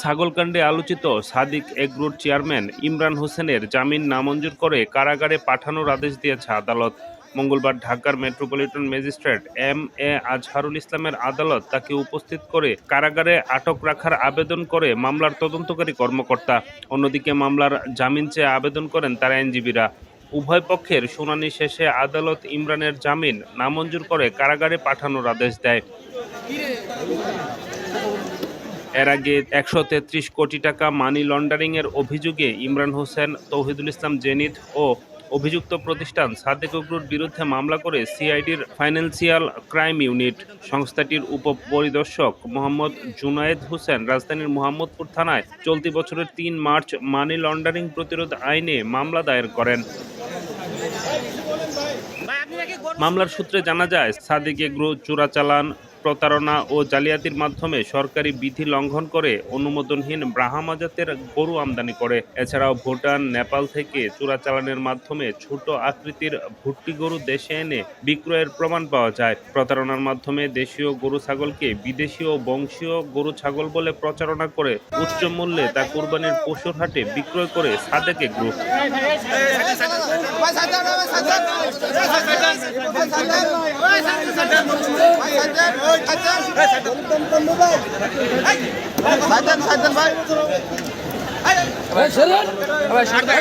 ছাগলকাণ্ডে আলোচিত সাদিক এগ্রোর চেয়ারম্যান ইমরান হোসেনের জামিন নামঞ্জুর করে কারাগারে পাঠানোর আদেশ দিয়েছে আদালত। মঙ্গলবার ঢাকার metropolitan magistrate M A Azharul ইসলামের আদালত তাকে উপস্থিত করে কারাগারে আটক রাখার আবেদন করে মামলার তদন্তকারী কর্মকর্তা। অন্যদিকে মামলার জামিন চেয়ে আবেদন করেন তার আইনজীবীরা। উভয় পক্ষের শুনানি শেষে আদালত ইমরানের জামিন নামঞ্জুর করে কারাগারে পাঠানোর আদেশ দেয়। এর আগে একশো তেত্রিশ কোটি টাকা মানি লন্ডারিং এর অভিযোগে ইমরান হোসেন, তৌহিদুল ইসলাম জেনিথ ও অভিযুক্ত প্রতিষ্ঠান সাদেক উগ্রুর বিরুদ্ধে মামলা করে সিআইডির ফাইন্যান্সিয়াল ক্রাইম ইউনিট। সংস্থাটির উপপরিদর্শক মোহাম্মদ জুনায়েদ হোসেন রাজধানীর মোহাম্মদপুর থানায় চলতি বছরের তিন মার্চ মানি লন্ডারিং প্রতিরোধ আইনে মামলা দায়ের করেন। মামলার সূত্রে জানা যায়, সাদিক এগ্রো চোরাচালান প্রতারণা ও জালিয়াতির মাধ্যমে সরকারি বিধি লঙ্ঘন করে অনুমোদনহীন ব্রাহ্মা জাতের গরু আমদানি করে এছাড়াও ভুটান নেপাল থেকে চোরাচালানের মাধ্যমে ছোট আকৃতির ভুট্টি গরু দেশে এনে বিক্রয়ের প্রমাণ পাওয়া যায় প্রতারণার মাধ্যমে দেশীয় গরু ছাগলকে বিদেশি ও বংশীয় গরু ছাগল বলে প্রচারণা করে উচ্চ মূল্যে তা কোরবানির পশুর হাটে বিক্রয় করে সাদেক সাইকেল ভাই